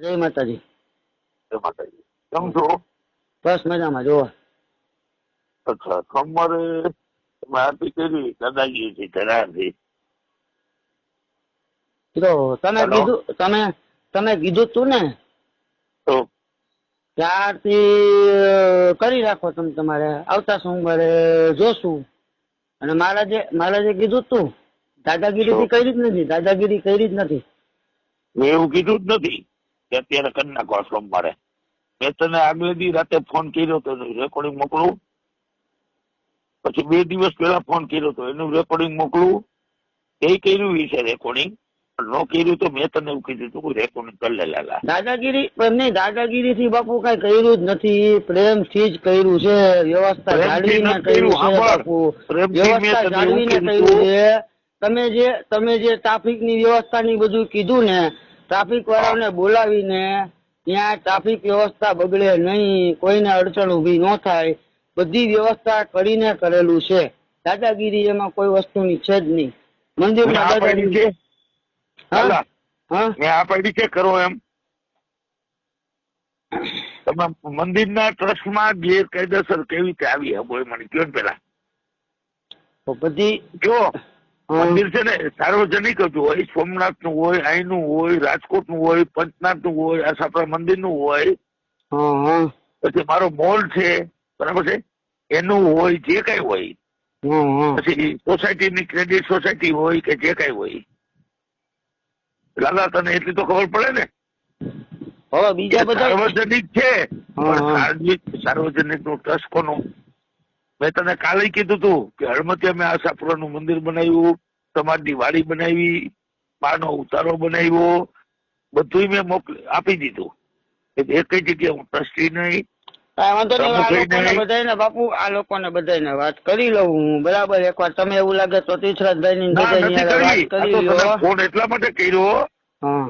જય માતાજી. જય માતાજી. કેમ છો? બસ મજામાં જોવા અચ્છા સોમવારે તમે આરતી કરી દાદાજીથી કરાવી તો તમે કીધું તમે તમે કીધું તું ને તો? ત્યારથી કરી રાખો તમે તમારે. આવતા સોમવારે જોશું. અને મહારાજે મહારાજે કીધું તું. દાદાગીરી થી કરી જ નથી દાદાગીરી કરી જ નથી. મેં એવું કીધું જ નથી. કે અત્યારે કરી નાખો આ સોમવારે. મેં તને આગલે દી રાતે ફોન કર્યો તો એનું રેકોર્ડિંગ મોકલું. પછી બે દિવસ પહેલા ફોન કર્યો તો એનું રેકોર્ડિંગ મોકલું. એ કર્યું છે રેકોર્ડિંગ નો કર્યું તો મેં તને એવું કીધું હતું રેકોર્ડિંગ કરી લેલા. દાદાગીરી પણ દાદાગીરી થી બાપુ કઈ કર્યું જ નથી. પ્રેમથી જ કર્યું છે. વ્યવસ્થા જાળવીને કર્યું, છે બાપુ. વ્યવસ્થા જાળવીને કર્યું છે. તમે જે તમે જે ટ્રાફિકની વ્યવસ્થા ની બધું કીધું ને ટ્રાફિક વાળાને બોલાવીને ત્યાં ટ્રાફિક વ્યવસ્થા બગડે નહીં કોઈને અડચણ ઊભી ન થાય બધી વ્યવસ્થા કરીને કરેલું છે. દાદાગીરી એમાં કોઈ વસ્તુની છે જ નહીં. મંદિરમાં આ છે. હા? લાલા, હા? મેં આ પાડી છે કરો એમ. તમે મંદિરના ટ્રસ્ટમાં ગેરકાયદેસર કેવી રીતે આવી? હે બોય મને કયો પેલા. તો બધી જો. મંદિર છે ને સાર્વજનિક હતું હોય સોમનાથનું હોય અહીંનું હોય રાજકોટનું હોય પંચનાથનું હોય આશાપુરા મંદિરનું હોય. પછી મારો મોલ છે બરાબર છે? એનું હોય જે કઈ હોય. પછી સોસાયટી ની ક્રેડિટ સોસાયટી હોય કે જે કઈ હોય. લાલા તને એટલી તો ખબર પડે ને? હવે બીજા બધા સાર્વજનિક છે સાર્વજનિકનું ટ્રસ્ટ કોનું? મેં તને કાલે કીધું તું કે હળમતી અમે આશાપુરાનું મંદિર બનાવ્યું તમારી વાડી બનાવી પાનો ઉતારો બનાવ્યો બધું મેં મોકલી આપી દીધું. એક કઈ જગ્યાએ હું ટ્રસ્ટી નહીં બાપુ આ લોકોને બધાયને વાત કરી લઉં હું બરાબર? એકવાર તમે એવું લાગે તો તીર્થરાજભાઈ ની વાત કરી ફોન એટલા માટે કર્યો. હા.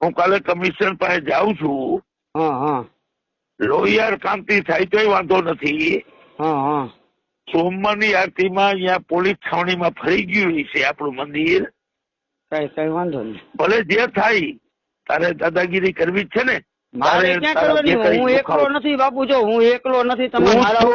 હું કાલે કમિશન પાસે જાઉં છું. હા હા. લોહિયાર કાંતિ થાય તોય વાંધો નથી. સોમવારની આરતીમાં અહીંયા પોલીસ છાવણીમાં ફરી ગયું છે આપણું મંદિર. કઈ કઈ વાંધો નહીં. ભલે જે થાય તારે દાદાગીરી કરવી જ છે ને. મારે હું એકલો નથી બાપુ જો હું એકલો નથી તમે તું મારા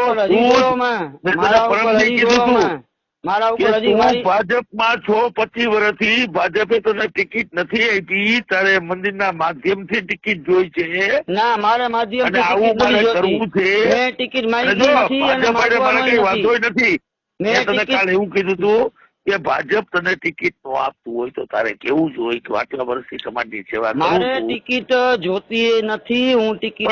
ઉપર મારા ઉપર હજી મારા ભાજપમાં છો પચીસ વર્ષથી ભાજપે તને ટિકિટ નથી આપી તારે મંદિરના માધ્યમથી ટિકિટ જોઈ છે. ના મારે માધ્યમ આવું મારે કરવું છે. મેં ટિકિટ મારી નથી અને મારે કઈ વાંધો નથી. મેં તને કાલે એવું કીધું તું કે ભાજપ તને ટિકિટ નો આપતું હોય તો તારે કેવું જોઈએ હોય કે આટલા વર્ષથી સમાજની સેવા મારે ટિકિટ જોતી નથી હું ટિકિટ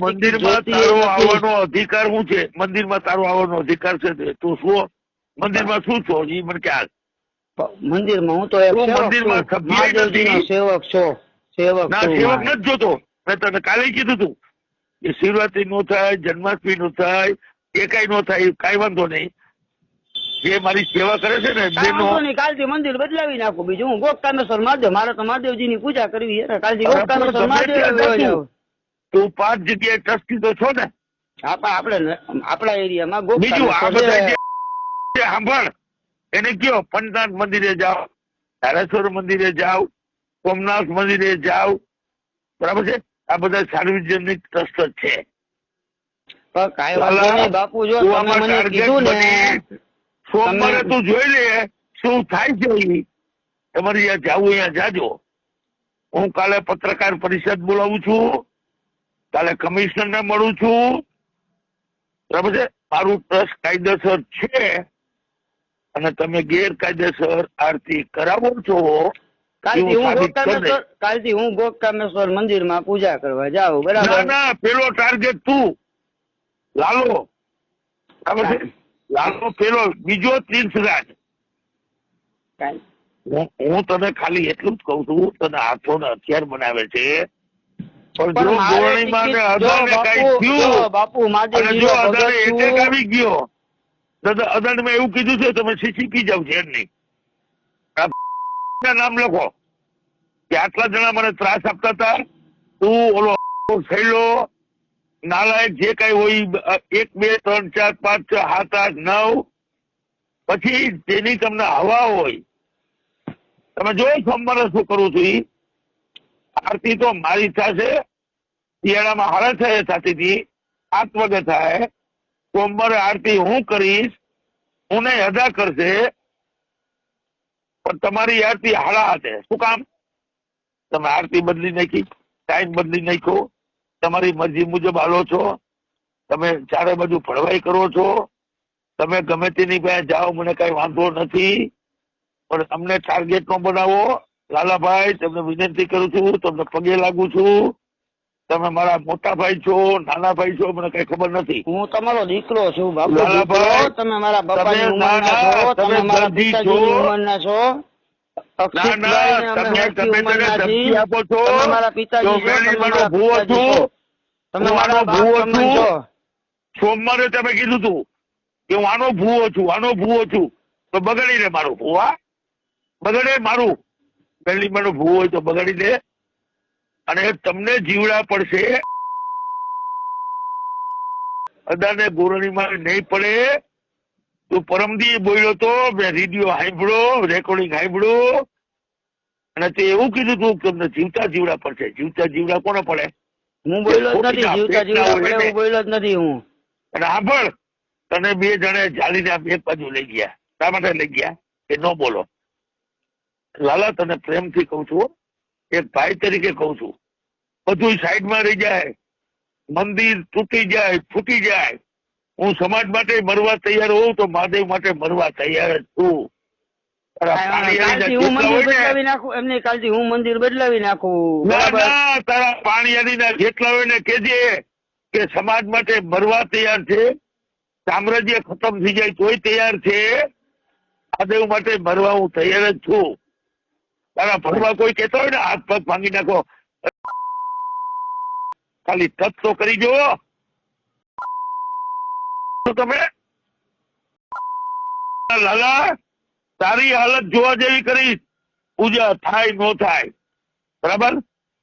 મંદિરમાં તારો આવવાનો અધિકાર શું છે? મંદિરમાં તારો આવવાનો અધિકાર છે તું? શું મંદિરમાં શું છો? એ મને ક્યાં મંદિરમાં હું તો મંદિરમાં. સેવક છો. સેવક ના સેવક નથી જોતો. મેં તને કાલે કીધું તું કે શિવરાત્રી નો થાય જન્માષ્ટમી નો થાય એ કઈ નો થાય કઈ વાંધો નહીં. જે મારી સેવા કરે છે ને નહીં કાલથી મંદિર બદલાવી નાખું. બીજું હું ગોપકામેશ્વર મહાદેવ મારે તો મહાદેવજીની પૂજા કરવી છે કાલથી ગોપકામેશ્વર મહાદેવ. તું પાંચ જગ્યાએ ટ્રસ્ટી તો છો ને. આપણે આપણા એરિયામાં બીજું આ બધા સાંભળ એને કયો પંચનાથ મંદિરે જાઓ ધારેશ્વર મંદિરે જાઓ સોમનાથ મંદિરે જાઓ. બરાબર છે? આ બધા સાર્વજનિક ટ્રસ્ટ જ છે. પણ કાંઈ વાંધો નહીં બાપુ જો તમે મને કીધું ને. સોમવારે તું જોઈ લે શું થાય છે તમારે જ્યાં જવું અહીંયા જાજો. હું કાલે પત્રકાર પરિષદ બોલાવું છું. કાલે કમિશનર ને મળું છું. બરાબર છે? મારું ટ્રસ્ટ કાયદેસર છે. અને તમે ગેરકાયદેસર આરતી કરાવો છો. કાલથી હું ગોકામેશ્વર મંદિરમાં પૂજા કરવા જાઉં. બરાબર? ના પેલો ટાર્ગેટ તું. લાલો. બરાબર છે? લાલો પેલો બીજો ત્રીસરાજ કાંઈ- હું તને ખાલી એટલું જ કઉ છું તને હાથો ને હથિયાર બનાવે છે. બાપુ- આવી ગયો એવું કીધું છે તમે સીસીપી જાવ છે નહીં. નામ લખો. કે આટલા જણા મને ત્રાસ આપતા હતા તું ઓલો થયેલો નાલાયક જે કઈ હોય એક, બે, ત્રણ, ચાર, પાંચ, છ, સાત, આઠ, નવ, પછી જેની તમને હવા હોય, તમે જો સોમવારે શું કરું છું આરતી તો મારી ઈચ્છા છે શિયાળામાં હારા થાય થતી હતી આઠ વાગે થાય, સોમવારે આરતી હું કરીશ હું નહીં અદા કરશે, પણ તમારી આરતી હાળા હાથે શું કામ? તમે આરતી બદલી નાખી, ટાઈમ બદલી નાખ્યો તમારી મરજી મુજબ હાલો છો. તમે ચારે બાજુ ફળવાઈ કરો છો. તમે ગમે તેની પાસે જાઓ મને કઈ વાંધો નથી. પણ અમને ટાર્ગેટ નો બનાવો. લાલાભાઈ તમને વિનંતી કરું છું તમને પગે લાગુ છું. તમે મારા મોટા ભાઈ છો નાના ભાઈ છો મને કઈ ખબર નથી. હું તમારો દીકરો છું બાપુ. તમે મારા બાપાની તમે મારા છો. સોમવારે તમે કીધું તું કે હું આનો ભૂવો છું આનો ભૂવો છું. તો બગડી રે મારું ભૂવા બગડે મારું. પહેલી મારો ભૂવો હોય તો બગાડી દે. અને તમને જીવડા પડશે. અદાને ગોરણીમાં નહીં પડે. તું પરમદી બોલ્યો તો મેં રેડિયો સાંભળ્યો રેકોર્ડિંગ સાંભળ્યું અને તે એવું કીધું તું કે તમને જીવતા જીવડા પડશે જીવતા જીવડા કોને પડે? હું બોલ્યો જ નથી જીવતા જીવડા પડે ને. બોલ્યો જ નથી હું. અને તને બે જણે જાળીને એક બાજુ લઈ ગયા. શા માટે લઈ ગયા? એ ન બોલો. લાલા તને પ્રેમથી કહું છું એક ભાઈ તરીકે કહું છું. બધું સાઈડમાં રહી જાય. મંદિર તૂટી જાય ફૂટી જાય. હું સમાજ માટે મરવા તૈયાર હોઉં તો મહાદેવ માટે મરવા તૈયાર જ છું. હું મંદિર બદલાવી નાખું. ના જેટલા હોય ને કેજે કે સમાજ માટે મરવા તૈયાર છે. સામ્રાજ્ય ખતમ થઈ જાય તોય તૈયાર છે. મહાદેવ માટે મરવા હું તૈયાર જ છું. તારા ભરવા કોઈ કેતો હોય ને હાથ પગ ભાંગી નાખો. ખાલી તત્વ તો કરી જો. તો તમે? લાલા તારી હાલત જોવા જેવી કરી પૂજા થાય નો થાય. બરાબર?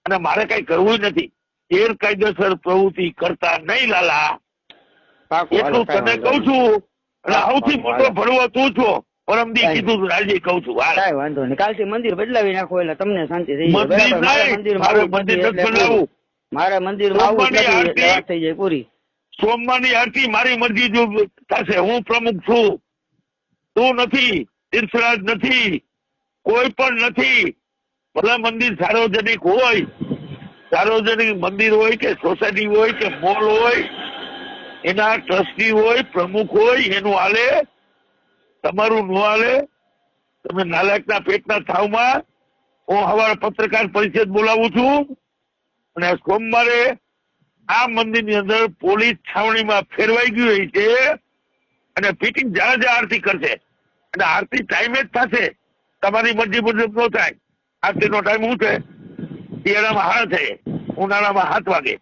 અને મારે કઈ કરવું નથી. ગેરકાયદેસર પ્રવૃત્તિ કરતા નહીં લાલા. એટલું તને કઉ છું. અને સૌથી મોટો ભરવો તું છો. પરમદી કીધું આજે કઉ છું કાંઈ વાંધો નહીં. કાલથી મંદિર બદલાવી નાખો એટલે તમને શાંતિ થઈ જાય. મંદિર મારે મંદિર નથી બનાવવું. મારે મંદિર થઈ જાય પૂરી. સોમવારની આરતી મારી મરજી જો થશે. હું પ્રમુખ છું. તું નથી, તીર્થરાજ નથી, કોઈ પણ નથી. ભલે મંદિર સાર્વજનિક હોય, સાર્વજનિક મંદિર હોય કે સોસાયટી હોય કે મોલ હોય, એના ટ્રસ્ટી હોય, પ્રમુખ હોય, એનું હાલે, તમારું ન હાલે, તમે નાલાયકના પેટના થાવમાં, હું હવારે પત્રકાર પરિષદ બોલાવું છું. અને સોમવારે આ મંદિરની અંદર પોલીસ છાવણીમાં ફેરવાઈ ગયું હોય છે અને ફિટિંગ જ્યાં જ્યાં આરતી કરશે. અને આરતી ટાઈમે જ થશે. તમારી મરજી મુજબ નો થાય. આરતીનો ટાઈમ શું છે? શિયાળામાં હાડા થાય ઉનાળામાં સાત વાગે.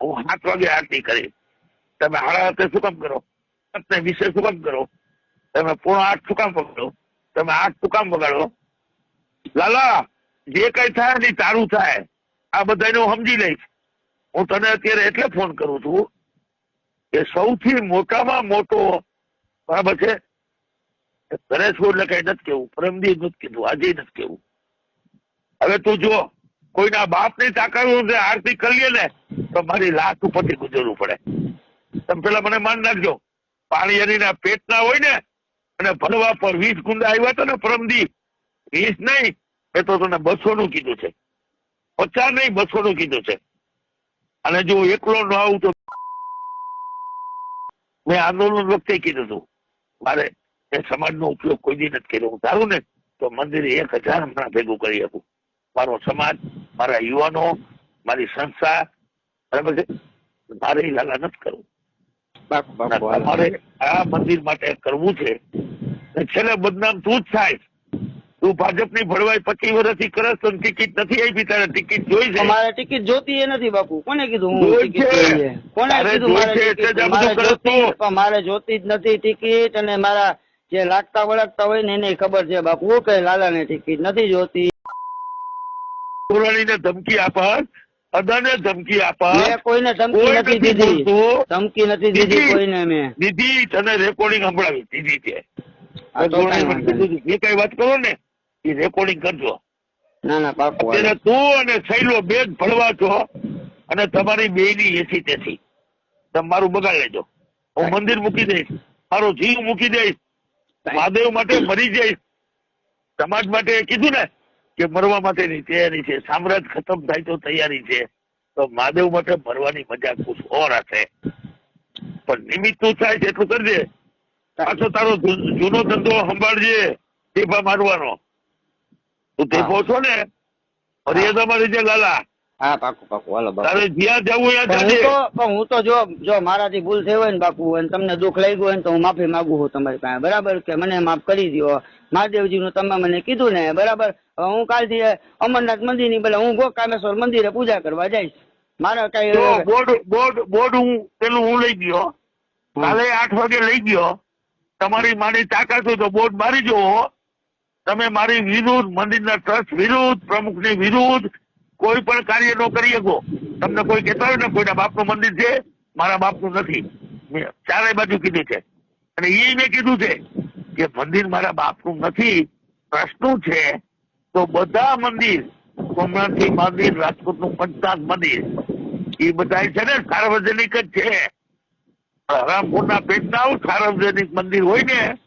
હું સાત વાગે આરતી કરીશ. તમે હાડા હાથે શું કામ કરો? સાતને વિશે શું કામ કરો? તમે પૂર્ણ આઠ શું કામ પકડો તમે આઠ શું કામ બગાડો લાલા, જે કઈ થાય ને તારું થાય. આ બધાને હું સમજી લઈશ. હું તને અત્યારે એટલે ફોન કરું છું કે સૌથી મોટામાં મોટો બરાબર છે છું એટલે કઈ નથી કેવું પરમદી નથી કીધું, આજે નથી કેવું હવે તું જો, કોઈના બાપની તાકાત છે, આરતી કરીએ ને, તો મારી લાત ઉપરથી ગુજરવું પડે. તમે પેલા મને માન નાખજો પાણીયારીના પેટના હોય ને, અને ભરવા પર વીસ ગુંડા આવ્યા હતા ને પરમદી વીસ નહીં એ તો તને બસો નું કીધું છે. પચાસ નહીં બસો નું કીધું છે. અને જો એકલો ન આવું તો મેં આંદોલન વખતે કીધું હતું મારે એ સમાજનો ઉપયોગ કોઈ દી નથી કર્યો. હું ધારું ને તો મંદિર એક હજાર હમણાં ભેગું કરી શકું મારો સમાજ મારા યુવાનો મારી સંસ્થા બરાબર છે? મારે એ લાલા નથી કરવું. તમારે આ મંદિર માટે કરવું છે છેલ્લે બદનામ તું જ થાય. તું ભાજપની ભળવાઈ પચીસ વર્ષથી કરે તો ટિકિટ નથી આપી તારે ટિકિટ જોઈ છે? મારે ટિકિટ જોતી એ નથી બાપુ. કોને કીધું હું કોને કીધું મારે જોતી જ નથી ટિકિટ અને મારા જે લાગતા વળગતા હોય ને એને ખબર છે બાપુ. કે લાલા ને ટિકિટ નથી જોતી. પુરાણીને ધમકી આપત અદાને ધમકી આપા મેં કોઈને ધમકી નથી દીધી. ધમકી નથી દીધી. કોઈને મેં. દીધી તને રેકોર્ડિંગ સંભળાવી દીધી તો કાંઈ કઈ વાત કરો ને? એ રેકોર્ડિંગ કરજો. ના પાકું તું અને શૈલો બે જ ભળવા છો અને તમારી બે ની એસી તેથી મારું બગાડ લેજો. હું મંદિર મૂકી દઈશ. મારો જીવ મૂકી દઈશ. મહાદેવ માટે મરી જઈશ. સમાજ માટે કીધું ને કે મરવા માટેની તૈયારી છે. સામ્રાજ્ય ખતમ થાય તો તૈયારી છે. તો મહાદેવ માટે મરવાની મજા કુછ ઓર હશે. પણ નિમિત્ત તું થાય છે એટલું કરજે. પાછો તારો જૂનો ધંધો સંભાળજે. ટેપા મારવાનો. તું તે પહોંચો ને? મર્યાદામાં રહેજે લાલા. હા પાકું પાકું. હાલો તારે જ્યાં જવું ત્યાં જજે. તો પણ હું તો જો જો મારાથી ભૂલ થઈ હોય ને બાપુ અને તમને દુઃખ લાગ્યું હોય ને તો હું માફી માંગુ છું તમારી પાસે. બરાબર કે મને માફ કરી દો મહાદેવજીનું તમે મને કીધું ને બરાબર? હું કાલથી અમરનાથ મંદિરની બોલે હું ગોકામેશ્વર મંદિરે પૂજા કરવા જઈશ. મારે કઈ બોર્ડ બોર્ડ બોર્ડ હું પેલું હું લઈ ગયો. કાલે આઠ વાગે લઈ ગયો. તમારી મારી તાકાત હોય તો બોર્ડ મારી જુઓ. તમે મારી વિરુદ્ધ મંદિરના ટ્રસ્ટ વિરુદ્ધ, પ્રમુખની વિરુદ્ધ કોઈ પણ કાર્ય ન કરી શકો. તમને કોઈ કહેતા હોય ને, કોઈના બાપનું મંદિર છે, મારા બાપનું નથી. મેં ચારે બાજુ કીધું છે. અને એ મેં કીધું છે કે મંદિર મારા બાપનું નથી, ટ્રસ્ટનું છે, તો બધા મંદિર, સોમનાથથી મંદિર રાજકોટનું પંચનાથ મંદિર, એ બધા છે ને સાર્વજનિક જ છે. હરામપુરના પેટના સાર્વજનિક મંદિર હોય ને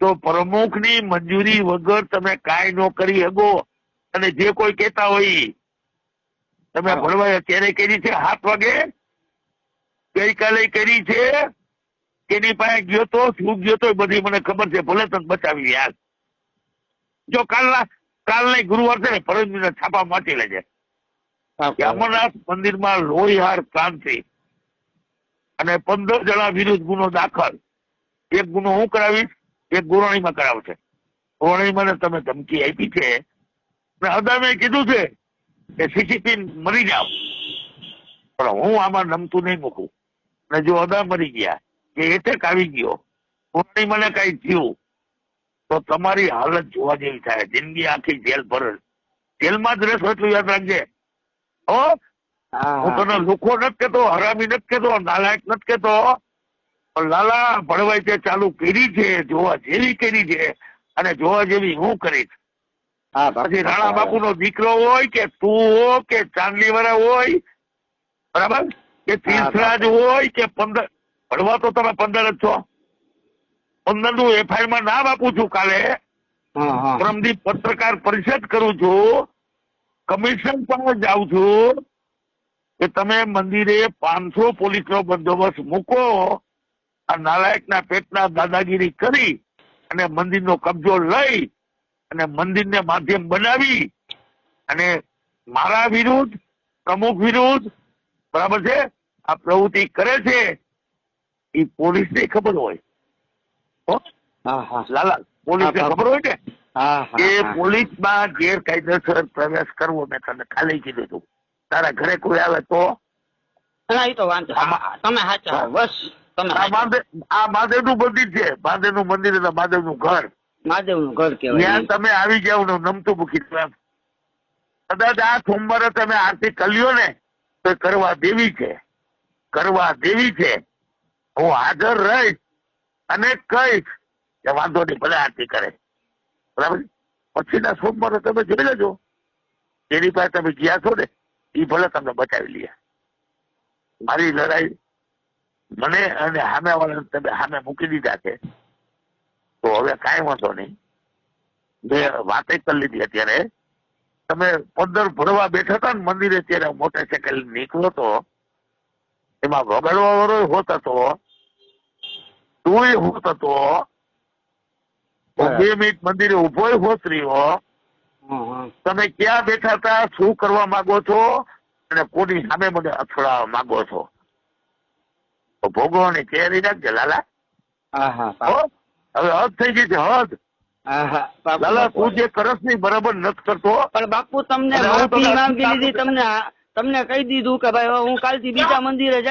તો પ્રમુખની મંજૂરી વગર તમે કાંઈ ન કરી શકો. અને જે કોઈ કહેતા હોય તમે. ભણવા અત્યારે કરી છે? સાત વાગે? ગઈકાલે કરી છે? તેની પાસે ગયો તો? શું ગયો તો? બધી મને ખબર છે. ભલે તને બચાવી યાર. જો કાલના કાલની ગુરુવાર છે ને પરમદિવસે છાપા માટી લેજે. પાકું મંદિરમાં અમરનાથ મંદિરમાં લોહીહાર ક્રાંતિ. અને પંદર જણા વિરુદ્ધ ગુનો દાખલ. એક ગુનો હું કરાવીશ? એક ગુરોણીમાં કરાવશે ગુરોણીમાં તમે ધમકી આપી છે અદામે કીધું છે કે સીસીપી મરી જાવ પણ હું આમાં નમતું નહીં મૂકું. ને જો અદા મરી ગયા કે એટેક આવી ગયો ગુરોણી મને કઈ થયું તો તમારી હાલત જોવા જેવી થાય. જિંદગી આખી જેલ ભર. જેલમાં જ રહેશો એટલું યાદ રાખજે. હું? હા. તને લુખો નથી કેતો હરામી નથી કેતો નાલાયક નથી કેતો પણ લાલા ભણવાઈ તે ચાલુ કરી છે જોવા જેવી કરી છે અને જોવા જેવી હું કરીશ. પછી રાણા બાપુ નો દીકરો હોય કે તું હો કે ચાંદલી વાળા હોય બરાબર? કે તીર્થરાજ હોય કે પંદર ભણવા તો તમે પંદર જ છો. પંદરનું એફઆઈઆરમાં નામ આપું છું કાલે. હા પત્રકાર પરિષદ કરું છું. કમિશન પણ જાઉં છું કે તમે મંદિરે પાંચસો પોલીસ નો બંદોબસ્ત મૂકો. આ નાલાયકના પેટના દાદાગીરી કરી અને મંદિરનો કબજો લઈ અને મંદિરને માધ્યમ બનાવી અને મારા વિરુદ્ધ પ્રમુખ વિરુદ્ધ બરાબર છે? આ પ્રવૃત્તિ કરે છે એ પોલીસને ખબર હોય. હો? હા હા. લાલા પોલીસને ખબર હોય ને? હા હા કે હા. પોલીસમાં ગેરકાયદેસર પ્રવેશ કરવો મેં તને ખાલી કીધું હતું તારા ઘરે કોઈ આવે તો? તો વાંધો. હા, તમે સાચા બસ. આ મહાદેવ આ મહાદેવનું મંદિર છે. મહાદેવનું મંદિર એટલે મહાદેવનું ઘર. મહાદેવનું ઘર કહેવાય. ત્યાં તમે આવી જાવ ને નમતું મૂકી કદાચ આ સોમવારે તમે આરતી કર્યો ને તો કરવા દેવી છે. કરવા દેવી છે. હું હાજર રહીશ અને કહીશ કે વાંધો નહીં ભલે આરતી કરે. બરાબર? પછીના સોમવારે તમે જોઈ લેજો. એની પાસે તમે ગયા છો ને એ ભલે તમને બચાવી લે. મારી લડાઈ મને અને સામે વાળાને તમે સામે મૂકી દીધા છે. તો હવે કાંઈ વાંધો નહીં. મેં વાત કરી લીધી અત્યારે તમે પંદર ભરવા બેઠા હતા ને મંદિરે ત્યારે મોટરસાયકલ નીકળ્યો તો એમાં વગાડવા વાળો હોત હતો તું હોત હતો બે મિનિટ મંદિરે ઊભો હોત રહ્યો. તમે ક્યાં બેઠા હતા શું કરવા માંગો છો અને કોની સામે મને અથડાવવા માંગો છો? તો ભોગવવાની તૈયારી રાખજે લાલા. હવે હદ થઈ ગઈ છે હદ. લાલા તું જે કરસની બરાબર નથી કરતો પણ બાપુ તમને માફી તમને માંગી લીધી તમને તમને કહી દીધું કે ભાઈ હું કાલથી બીજા મંદિરે